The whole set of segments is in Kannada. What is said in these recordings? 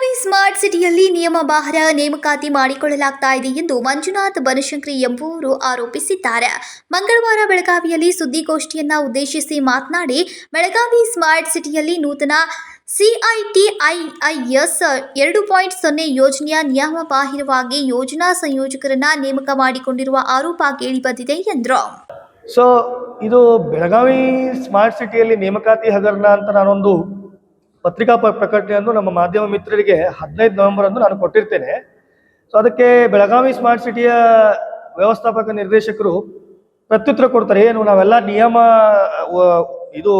ಸಿಟಿಯಲ್ಲಿ ನಿಯಮ ಬಾಹಿರ ನೇಮಕಾತಿ ಮಾಡಿಕೊಳ್ಳಲಾಗ್ತಾ ಇದೆ ಎಂದು ಮಂಜುನಾಥ್ ಬನಶಂಕರಿ ಎಂಬುವರು ಆರೋಪಿಸಿದ್ದಾರೆ. ಮಂಗಳವಾರ ಬೆಳಗಾವಿಯಲ್ಲಿ ಸುದ್ದಿಗೋಷ್ಠಿಯನ್ನ ಉದ್ದೇಶಿಸಿ ಮಾತನಾಡಿ, ಬೆಳಗಾವಿ ಸ್ಮಾರ್ಟ್ ಸಿಟಿಯಲ್ಲಿ ನೂತನ ಸಿಐಟಿಐಐಎಸ್ ಎರಡು ಪಾಯಿಂಟ್ ಸೊನ್ನೆ ಯೋಜನೆಯ ನಿಯಮ ಬಾಹಿರವಾಗಿ ಯೋಜನಾ ಸಂಯೋಜಕರನ್ನ ನೇಮಕ ಮಾಡಿಕೊಂಡಿರುವ ಆರೋಪ ಕೇಳಿಬಂದಿದೆ ಎಂದರು. ಸೊ ಇದು ಬೆಳಗಾವಿ ಸ್ಮಾರ್ಟ್ ಸಿಟಿಯಲ್ಲಿ ನೇಮಕಾತಿ ಹಗರಣ ಅಂತ ನಾನೊಂದು ಪತ್ರಿಕಾ ಪ್ರಕಟಣೆಯನ್ನು ನಮ್ಮ ಮಾಧ್ಯಮ ಮಿತ್ರರಿಗೆ ಹದಿನೈದು ನವೆಂಬರ್ ಅಂದು ನಾನು ಕೊಟ್ಟಿರ್ತೇನೆ. ಸೊ ಅದಕ್ಕೆ ಬೆಳಗಾವಿ ಸ್ಮಾರ್ಟ್ ಸಿಟಿಯ ವ್ಯವಸ್ಥಾಪಕ ನಿರ್ದೇಶಕರು ಪ್ರತ್ಯುತ್ತರ ಕೊಡ್ತಾರೆ, ಏನು ನಾವೆಲ್ಲ ನಿಯಮ ಇದು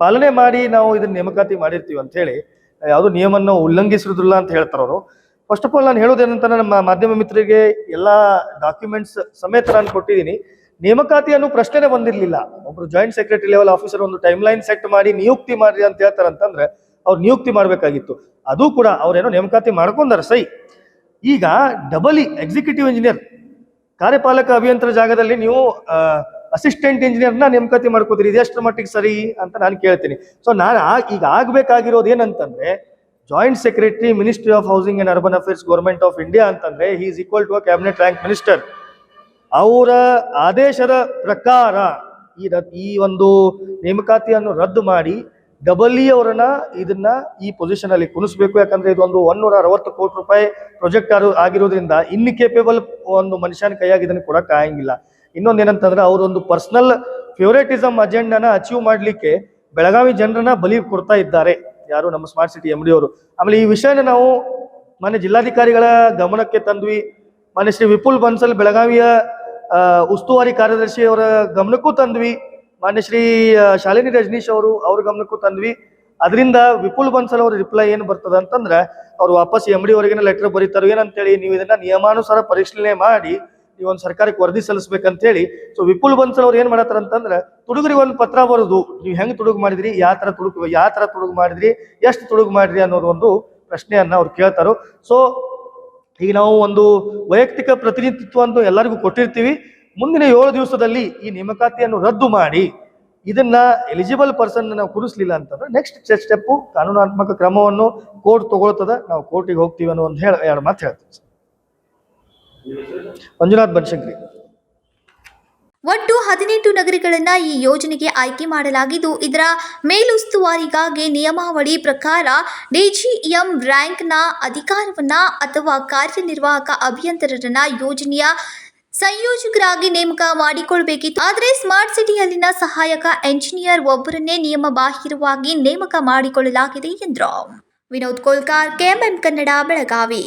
ಪಾಲನೆ ಮಾಡಿ ನಾವು ಇದನ್ನ ನೇಮಕಾತಿ ಮಾಡಿರ್ತೀವಿ ಅಂತ ಹೇಳಿ ಯಾವುದು ನಿಯಮವನ್ನು ಉಲ್ಲಂಘಿಸಿರುದಿಲ್ಲ ಅಂತ ಹೇಳ್ತಾರೆ ಅವರು. ಫಸ್ಟ್ ಆಫ್ ಆಲ್ ನಾನು ಹೇಳೋದೇನಂತ ನಮ್ಮ ಮಾಧ್ಯಮ ಮಿತ್ರರಿಗೆ ಎಲ್ಲ ಡಾಕ್ಯುಮೆಂಟ್ಸ್ ಸಮೇತ ನಾನು ಕೊಟ್ಟಿದ್ದೀನಿ. ನೇಮಕಾತಿ ಅನ್ನೋ ಪ್ರಶ್ನೆನೇ ಬಂದಿರಲಿಲ್ಲ. ಒಬ್ರು ಜಾಯಿಂಟ್ ಸೆಕ್ರೆಟರಿ ಲೆವೆಲ್ ಆಫೀಸರ್ ಒಂದು ಟೈಮ್ ಲೈನ್ ಸೆಟ್ ಮಾಡಿ ನಿಯುಕ್ತಿ ಮಾಡಿ ಅಂತ ಹೇಳ್ತಾರಂತಂದ್ರೆ ಅವ್ರು ನಿಯುಕ್ತಿ ಮಾಡಬೇಕಾಗಿತ್ತು. ಅದು ಕೂಡ ಅವ್ರೇನೋ ನೇಮಕಾತಿ ಮಾಡ್ಕೊಂಡಾರ, ಸೈ. ಈಗ ಡಬಲ್ ಎಕ್ಸಿಕ್ಯೂಟಿವ್ ಇಂಜಿನಿಯರ್ ಕಾರ್ಯಪಾಲಕ ಅಭಿಯಂತರ ಜಾಗದಲ್ಲಿ ನೀವು ಅಸಿಸ್ಟೆಂಟ್ ಇಂಜಿನಿಯರ್ನ ನೇಮಕಾತಿ ಮಾಡ್ಕೋತೀರಿ ಇದೆಷ್ಟರ ಮಟ್ಟಿಗೆ ಸರಿ ಅಂತ ನಾನು ಕೇಳ್ತೀನಿ. ಸೊ ನಾನು ಈಗ ಆಗಬೇಕಾಗಿರೋದು ಏನಂತಂದ್ರೆ joint secretary ministry of housing and urban affairs government of India ಅಂತಂದ್ರೆ he is equal to a cabinet rank minister ಅವರ ಆದೇಶದ ಪ್ರಕಾರ ಈ ರದ್- ಈ ಒಂದು ನೇಮಕಾತಿಯನ್ನು ರದ್ದು ಮಾಡಿ ಡಬಲ್ ಇ ಅವರನ್ನ ಇದನ್ನ ಈ ಪೊಸಿಷನ್ ಅಲ್ಲಿ ಕುಣಿಸ್ಬೇಕು. ಯಾಕಂದ್ರೆ ಇದೊಂದು ಒನ್ನೂರ ಅರವತ್ತು ಕೋಟಿ ರೂಪಾಯಿ ಪ್ರಾಜೆಕ್ಟ್ ಆಗಿರೋದ್ರಿಂದ ಇನ್ ಕೇಪೇಬಲ್ ಒಂದು ಮನುಷ್ಯನ ಕೈಯಾಗಿ ಇದನ್ನು ಕೊಡಕ್ ಆಗಂಗಿಲ್ಲ. ಇನ್ನೊಂದ್ ಏನಂತಂದ್ರೆ ಅವರೊಂದು ಪರ್ಸನಲ್ ಫೇವರೇಟಿಸಮ್ ಅಜೆಂಡಾನ ಅಚೀವ್ ಮಾಡಲಿಕ್ಕೆ ಬೆಳಗಾವಿ ಜನರನ್ನ ಬಲಿ ಕೊಡ್ತಾ ಇದ್ದಾರೆ. ಯಾರು ನಮ್ಮ ಸ್ಮಾರ್ಟ್ ಸಿಟಿ ಎಂ ಡಿ ಅವರು. ಆಮೇಲೆ ಈ ವಿಷಯನ ನಾವು ಮನೆ ಜಿಲ್ಲಾಧಿಕಾರಿಗಳ ಗಮನಕ್ಕೆ ತಂದ್ವಿ. ಮನೆ ಶ್ರೀ ವಿಪುಲ್ ಬನ್ಸಲ್ ಬೆಳಗಾವಿಯ ಉಸ್ತುವಾರಿ ಕಾರ್ಯದರ್ಶಿ ಅವರ ಗಮನಕ್ಕೂ ತಂದ್ವಿ. ಮಾನ್ಯ ಶ್ರೀ ಶಾಲಿನಿ ರಜನೀಶ್ ಅವರು ಅವ್ರ ಗಮನಕ್ಕೂ ತಂದ್ವಿ. ಅದರಿಂದ ವಿಪುಲ್ ಬನ್ಸಲ್ ಅವ್ರ ರಿಪ್ಲೈ ಏನು ಬರ್ತದ ಅಂತಂದ್ರೆ, ಅವ್ರು ವಾಪಸ್ ಎಂ ಡಿ ಅವರಿಗೆ ಲೆಟರ್ ಬರೀತಾರೆ ಏನಂತೇಳಿ ನೀವು ಇದನ್ನ ನಿಯಮಾನುಸಾರ ಪರಿಶೀಲನೆ ಮಾಡಿ ನೀವು ಒಂದು ಸರ್ಕಾರಕ್ಕೆ ವರದಿ ಸಲ್ಲಿಸ್ಬೇಕಂತ ಹೇಳಿ ಸೊ ವಿಪುಲ್ ಬನ್ಸಲ್ ಅವ್ರು ಏನ್ ಮಾಡತ್ತಾರ ಅಂತಂದ್ರೆ ತುಡುಗರಿಗೆ ಒಂದು ಪತ್ರ ಬರೋದು. ನೀವು ಹೆಂಗ್ ತುಡುಗು ಮಾಡಿದ್ರಿ? ಯಾವ ತರ ತುಡುಗು ಯಾವ ತರ ತುಡುಗು ಮಾಡಿದ್ರಿ? ಎಷ್ಟು ತುಡುಗು ಮಾಡಿದ್ರಿ? ಅನ್ನೋದು ಒಂದು ಪ್ರಶ್ನೆಯನ್ನ ಅವ್ರು ಕೇಳ್ತಾರೋ. ಸೊ ಈಗ ನಾವು ಒಂದು ವೈಯಕ್ತಿಕ ಪ್ರತಿನಿಧಿತ್ವ ಅಂತ ಎಲ್ಲರಿಗೂ ಕೊಟ್ಟಿರ್ತೀವಿ. ಮುಂದಿನ ಏಳು ದಿವಸದಲ್ಲಿ ಈ ನೇಮಕಾತಿಯನ್ನು ರದ್ದು ಮಾಡಿ ಇದನ್ನ ಎಲಿಜಿಬಲ್ ಪರ್ಸನ್ ನಾವು ಕುರಿಸ್ಲಿಲ್ಲ ಅಂತಂದ್ರೆ ನೆಕ್ಸ್ಟ್ ಸ್ಟೆಪ್ ಕಾನೂನಾತ್ಮಕ ಕ್ರಮವನ್ನು ಕೋರ್ಟ್ ತಗೊಳ್ತದ. ನಾವು ಕೋರ್ಟಿಗೆ ಹೋಗ್ತೀವಿ ಅನ್ನೋ ಒಂದು ಹೇಳ ಎರಡು ಮಾತು ಹೇಳ್ತೀವಿ. ಮಂಜುನಾಥ್ ಬನಶಂಕರಿ. ಒಟ್ಟು ಹದಿನೆಂಟು ನಗರಗಳನ್ನು ಈ ಯೋಜನೆಗೆ ಆಯ್ಕೆ ಮಾಡಲಾಗಿದ್ದು, ಇದರ ಮೇಲುಸ್ತುವಾರಿಗಾಗಿ ನಿಯಮಾವಳಿ ಪ್ರಕಾರ ಡಿಜಿಎಂ ರ್ಯಾಂಕ್ನ ಅಧಿಕಾರವನ್ನು ಅಥವಾ ಕಾರ್ಯನಿರ್ವಾಹಕ ಅಭಿಯಂತರರನ್ನ ಯೋಜನೆಯ ಸಂಯೋಜಕರಾಗಿ ನೇಮಕ ಮಾಡಿಕೊಳ್ಬೇಕಿತ್ತು. ಆದರೆ ಸ್ಮಾರ್ಟ್ ಸಿಟಿಯಲ್ಲಿನ ಸಹಾಯಕ ಎಂಜಿನಿಯರ್ ಒಬ್ಬರನ್ನೇ ನಿಯಮ ಬಾಹಿರವಾಗಿ ನೇಮಕ ಮಾಡಿಕೊಳ್ಳಲಾಗಿದೆ ಎಂದರು. ವಿನೋದ್ ಕೋಲ್ಕಾರ್, ಕೆಎಂಎಂ ಕನ್ನಡ, ಬೆಳಗಾವಿ.